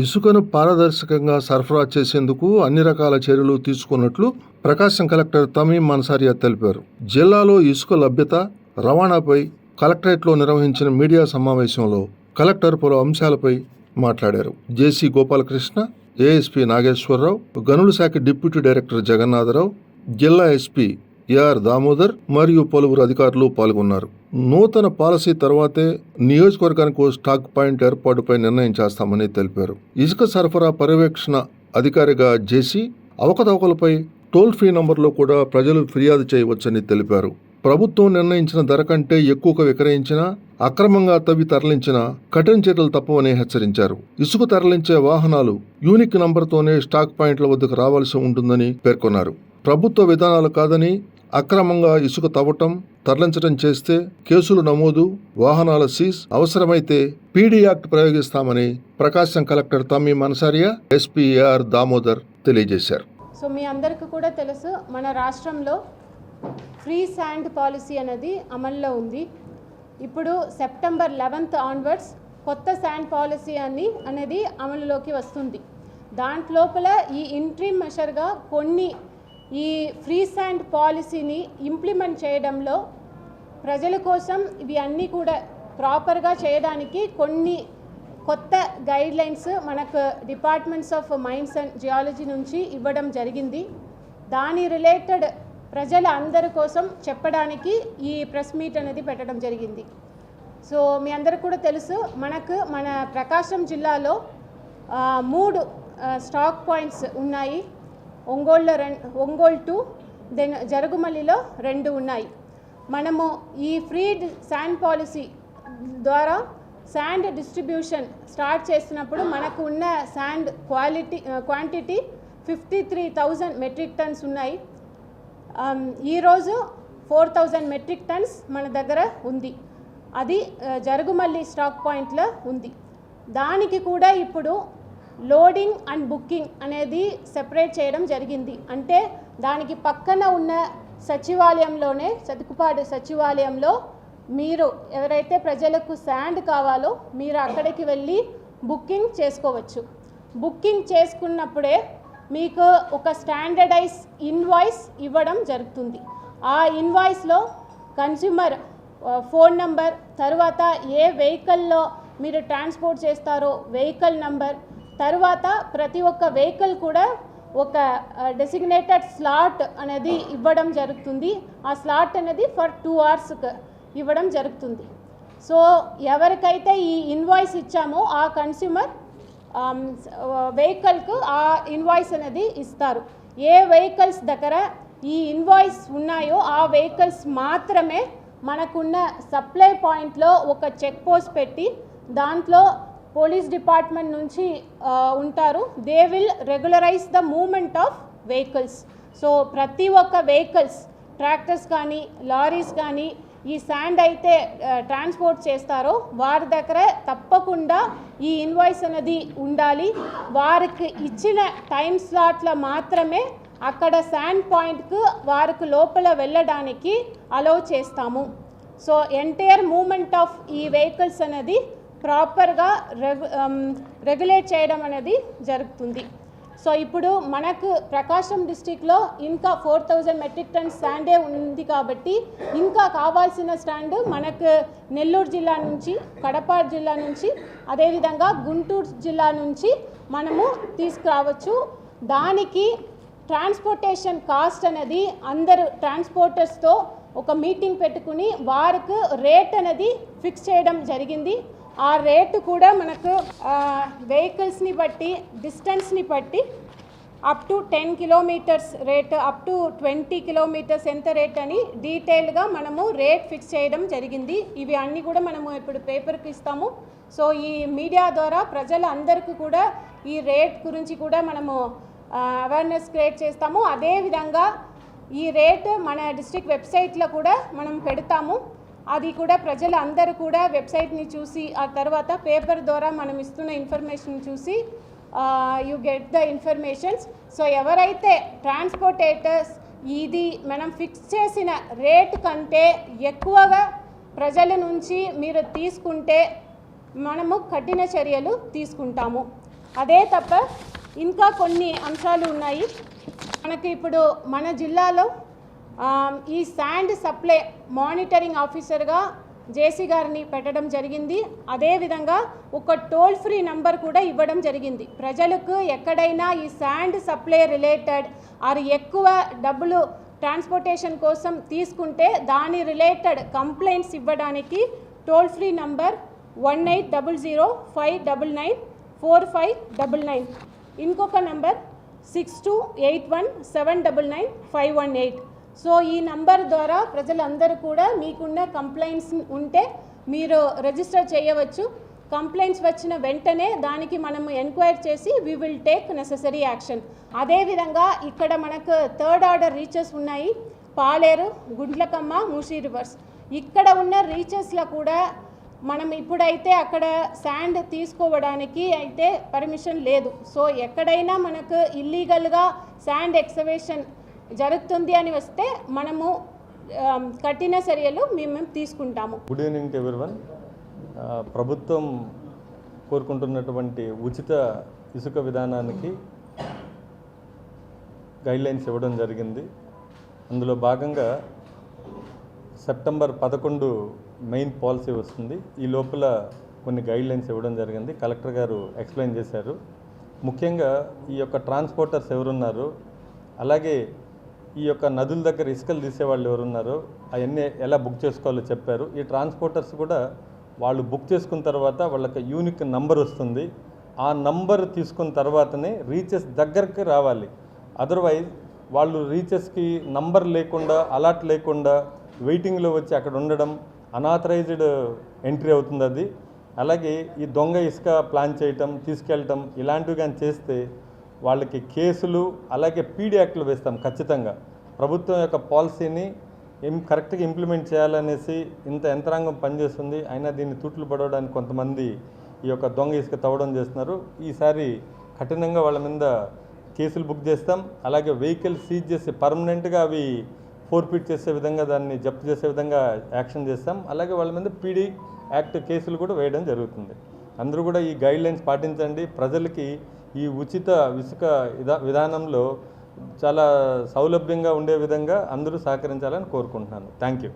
ఇసుకను పారదర్శకంగా సరఫరా చేసేందుకు అన్ని రకాల చర్యలు తీసుకున్నట్లు ప్రకాశం కలెక్టర్ తమీం మన్సారియా తెలిపారు. జిల్లాలో ఇసుక లభ్యత రవాణాపై కలెక్టరేట్లో నిర్వహించిన మీడియా సమావేశంలో కలెక్టర్ పలు అంశాలపై మాట్లాడారు. జేసీ గోపాలకృష్ణ ఏఎస్పీ నాగేశ్వరరావు గనుల శాఖ డిప్యూటీ డైరెక్టర్ జగన్నాథరావు జిల్లా ఎస్పీ ఏఆర్ దామోదర్ మరియు పలువురు అధికారులు పాల్గొన్నారు. నూతన పాలసీ తర్వాతే నియోజకవర్గానికి స్టాక్ పాయింట్ ఏర్పాటుపై నిర్ణయం చేస్తామని తెలిపారు. ఇసుక సరఫరా పర్యవేక్షణ అధికారిగా జేసీ అవకతవకలపై టోల్ ఫ్రీ నంబర్లో కూడా ప్రజలు ఫిర్యాదు చేయవచ్చని తెలిపారు. ప్రభుత్వం నిర్ణయించిన ధర కంటే ఎక్కువగా విక్రయించినా అక్రమంగా తవ్వి తరలించిన కఠిన చర్యలు తప్పవని హెచ్చరించారు. ఇసుక తరలించే వాహనాలు యూనిక్ నంబర్తోనే స్టాక్ పాయింట్ల వద్దకు రావాల్సి ఉంటుందని పేర్కొన్నారు. ప్రభుత్వ విధానాలు కాదని అక్రమంగా ఇసుక తవ్వటం తరలించడం చేస్తే కేసులు నమోదు వాహనాల సీజ్ అవసరమైతే పీడీ యాక్ట్ ప్రయోగిస్తామని ప్రకాశం కలెక్టర్ తమ్మి మనసారియా ఎస్పీఆర్ దామోదర్ తెలియజేశారు. సో మీ అందరికీ కూడా తెలుసు మన రాష్ట్రంలో ఫ్రీ శాండ్ పాలసీ అనేది అమల్లో ఉంది. ఇప్పుడు సెప్టెంబర్ లెవెన్త్ ఆన్వర్డ్స్ కొత్త శాండ్ పాలసీ అని అనేది అమలులోకి వస్తుంది. దాంట్లోపల ఈ ఇంట్రీమ్ మెషర్గా కొన్ని ఈ ఫ్రీ శాండ్ పాలసీని ఇంప్లిమెంట్ చేయడంలో ప్రజల కోసం ఇవి అన్నీ కూడా ప్రాపర్గా చేయడానికి కొన్ని కొత్త గైడ్లైన్స్ మనకు departments of mines and geology నుంచి ఇవ్వడం జరిగింది. దాని రిలేటెడ్ ప్రజల అందరి కోసం చెప్పడానికి ఈ ప్రెస్ మీట్ అనేది పెట్టడం జరిగింది. సో మీ అందరికి కూడా తెలుసు మనకు మన ప్రకాశం జిల్లాలో మూడు స్టాక్ పాయింట్స్ ఉన్నాయి. ఒంగోలులో రెం ఒంగోలు టూ దెన్ జరుగుమల్లిలో రెండు ఉన్నాయి. మనము ఈ ఫ్రీ శాండ్ పాలసీ ద్వారా శాండ్ డిస్ట్రిబ్యూషన్ స్టార్ట్ చేసినప్పుడు మనకు ఉన్న sand quality quantity fifty three thousand metric tons ఉన్నాయి. ఈరోజు ఫోర్ థౌజండ్ మెట్రిక్ టన్స్ మన దగ్గర ఉంది. అది జరుగుమల్లి స్టాక్ పాయింట్లో ఉంది. దానికి కూడా ఇప్పుడు లోడింగ్ అండ్ బుకింగ్ అనేది సెపరేట్ చేయడం జరిగింది. అంటే దానికి పక్కన ఉన్న సచివాలయంలోనే సతుకుపాడు సచివాలయంలో మీరు ఎవరైతే ప్రజలకు శాండ్ కావాలో మీరు అక్కడికి వెళ్ళి బుకింగ్ చేసుకోవచ్చు. బుకింగ్ చేసుకున్నప్పుడే మీకు ఒక స్టాండర్డైజ్ ఇన్వాయిస్ ఇవ్వడం జరుగుతుంది. ఆ ఇన్వాయిస్లో కన్స్యూమర్ ఫోన్ నంబర్ తర్వాత ఏ వెహికల్లో మీరు ట్రాన్స్పోర్ట్ చేస్తారో వెహికల్ నంబర్ తర్వాత ప్రతి ఒక్క వెహికల్ కూడా ఒక డెసిగ్నేటెడ్ స్లాట్ అనేది ఇవ్వడం జరుగుతుంది. ఆ స్లాట్ అనేది ఫర్ టూ అవర్స్కి ఇవ్వడం జరుగుతుంది. సో ఎవరికైతే ఈ ఇన్వాయిస్ ఇచ్చామో ఆ కన్స్యూమర్ వెహికల్కు ఆ ఇన్వాయిస్ అనేది ఇస్తారు. ఏ వెహికల్స్ దగ్గర ఈ ఇన్వాయిస్ ఉన్నాయో ఆ వెహికల్స్ మాత్రమే మనకున్న సప్లై పాయింట్లో ఒక చెక్ పోస్ట్ పెట్టి దాంట్లో పోలీస్ డిపార్ట్మెంట్ నుంచి ఉంటారు. They will regularize the movement of vehicles so ప్రతి ఒక్క వెహికల్స్ ట్రాక్టర్స్ కానీ లారీస్ కానీ ఈ శాండ్ అయితే ట్రాన్స్పోర్ట్ చేస్తారో వారి దగ్గర తప్పకుండా ఈ ఇన్వాయిస్ అనేది ఉండాలి. వారికి ఇచ్చిన టైం స్లాట్లో మాత్రమే అక్కడ శాండ్ పాయింట్కు వారికి లోపల వెళ్ళడానికి అలౌ చేస్తాము. సో ఎంటైర్ మూమెంట్ ఆఫ్ ఈ వెహికల్స్ అనేది ప్రాపర్గా రెగు రెగ్యులేట్ చేయడం అనేది జరుగుతుంది. సో ఇప్పుడు మనకు ప్రకాశం డిస్టిక్లో ఇంకా ఫోర్ థౌజండ్ మెట్రిక్ టన్ స్టాండే ఉంది కాబట్టి ఇంకా కావాల్సిన స్టాండ్ మనకు నెల్లూరు జిల్లా నుంచి కడప జిల్లా నుంచి అదేవిధంగా గుంటూరు జిల్లా నుంచి మనము తీసుకురావచ్చు. దానికి ట్రాన్స్పోర్టేషన్ కాస్ట్ అనేది అందరు ట్రాన్స్పోర్టర్స్తో ఒక మీటింగ్ పెట్టుకుని వారికి రేట్ అనేది ఫిక్స్ చేయడం జరిగింది. ఆ రేటు కూడా మనకు వెహికల్స్ని బట్టి డిస్టెన్స్ని బట్టి up to ten kilometres rate up to twenty kilometres ఎంత రేట్ అని డీటెయిల్గా మనము రేట్ ఫిక్స్ చేయడం జరిగింది. ఇవి అన్నీ కూడా మనము ఇప్పుడు పేపర్కి ఇస్తాము. సో ఈ మీడియా ద్వారా ప్రజలందరికీ కూడా ఈ రేట్ గురించి కూడా మనము అవేర్నెస్ క్రియేట్ చేస్తాము. అదేవిధంగా ఈ రేట్ మన డిస్ట్రిక్ట్ వెబ్సైట్లో కూడా మనం పెడతాము. అది కూడా ప్రజలు అందరూ కూడా వెబ్సైట్ని చూసి ఆ తర్వాత పేపర్ ద్వారా మనం ఇస్తున్న ఇన్ఫర్మేషన్ చూసి you get the informations so ఎవరైతే ట్రాన్స్పోర్టేటర్స్ ఇది మనం ఫిక్స్ చేసిన రేట్ కంటే ఎక్కువగా ప్రజల నుంచి మీరు తీసుకుంటే మనము కఠిన చర్యలు తీసుకుంటాము. అదే తప్ప ఇంకా కొన్ని అంశాలు ఉన్నాయి. మనకి ఇప్పుడు మన జిల్లాలో ఈ శాండ్ సప్లై మానిటరింగ్ ఆఫీసర్గా జేసీ గారిని పెట్టడం జరిగింది. అదేవిధంగా ఒక టోల్ ఫ్రీ నంబర్ కూడా ఇవ్వడం జరిగింది. ప్రజలకు ఎక్కడైనా ఈ శాండ్ సప్లై రిలేటెడ్ ఆరు ఎక్కువ డబ్బులు ట్రాన్స్పోర్టేషన్ కోసం తీసుకుంటే దాని రిలేటెడ్ కంప్లైంట్స్ ఇవ్వడానికి toll free number one eight double zero five double nine four five double nine. ఇంకొక number six two eight one seven double nine five one eight. So ఈ number ద్వారా ప్రజలందరూ కూడా మీకున్న కంప్లైంట్స్ ఉంటే మీరు రిజిస్టర్ చేయవచ్చు. కంప్లైంట్స్ వచ్చిన వెంటనే దానికి మనము ఎంక్వైరీ చేసి we will take necessary action అదేవిధంగా ఇక్కడ మనకు థర్డ్ ఆర్డర్ రీచెస్ ఉన్నాయి. పాలేరు గుండ్లకమ్మ మూసీ రివర్స్. ఇక్కడ ఉన్న రీచెస్లో కూడా మనం ఇప్పుడైతే అక్కడ శాండ్ తీసుకోవడానికి అయితే పర్మిషన్ లేదు. సో ఎక్కడైనా మనకు ఇల్లీగల్గా శాండ్ ఎక్సవేషన్ జరుగుతుంది అని వస్తే మనము కఠిన చర్యలు మేము తీసుకుంటాము. గుడ్ ఈవినింగ్ ఎవరి ఎవరివన్ ప్రభుత్వం కోరుకుంటున్నటువంటి ఉచిత ఇసుక విధానానికి గైడ్లైన్స్ ఇవ్వడం జరిగింది. అందులో భాగంగా సెప్టెంబర్ పదకొండు మెయిన్ పాలసీ వస్తుంది. ఈ లోపల కొన్ని గైడ్లైన్స్ ఇవ్వడం జరిగింది. కలెక్టర్ గారు ఎక్స్ప్లెయిన్ చేశారు. ముఖ్యంగా ఈ యొక్క ట్రాన్స్పోర్టర్స్ ఎవరున్నారు? అలాగే ఈ యొక్క నదుల దగ్గర ఇసుకలు తీసేవాళ్ళు ఎవరున్నారో అవన్నీ ఎలా బుక్ చేసుకోవాలో చెప్పారు. ఈ ట్రాన్స్పోర్టర్స్ కూడా వాళ్ళు బుక్ చేసుకున్న తర్వాత వాళ్ళకి యూనిక్ నంబర్ వస్తుంది. ఆ నంబర్ తీసుకున్న తర్వాతనే రీచెస్ దగ్గరికి రావాలి. అదర్వైజ్ వాళ్ళు రీచెస్కి నంబర్ లేకుండా అలాట్ లేకుండా వెయిటింగ్లో వచ్చి అక్కడ ఉండడం అనాథరైజ్డ్ ఎంట్రీ అవుతుంది అది. అలాగే ఈ దొంగ ఇసుక ప్లాన్ చేయటం తీసుకెళ్ళటం ఇలాంటివి కానీ చేస్తే వాళ్ళకి కేసులు అలాగే పీడీ యాక్ట్లు వేస్తాం ఖచ్చితంగా. ప్రభుత్వం యొక్క పాలసీని ఏం కరెక్ట్గా ఇంప్లిమెంట్ చేయాలనేసి ఇంత యంత్రాంగం పనిచేస్తుంది. అయినా దీన్ని తూట్లు పడవడానికి కొంతమంది ఈ యొక్క దొంగ ఇసుక తవ్వడం చేస్తున్నారు. ఈసారి కఠినంగా వాళ్ళ మీద కేసులు బుక్ చేస్తాం. అలాగే వెహికల్ సీజ్ చేసి పర్మనెంట్గా అవి ఫోర్ఫిట్ చేసే విధంగా దాన్ని జప్తు చేసే విధంగా యాక్షన్ చేస్తాం. అలాగే వాళ్ళ మీద పీడీ యాక్ట్ కేసులు కూడా వేయడం జరుగుతుంది. అందరూ కూడా ఈ గైడ్లైన్స్ పాటించండి. ప్రజలకి ఈ ఉచిత ఇసుక విధానంలో చాలా సౌలభ్యంగా ఉండే విధంగా అందరూ సహకరించాలని కోరుకుంటున్నాను. Thank you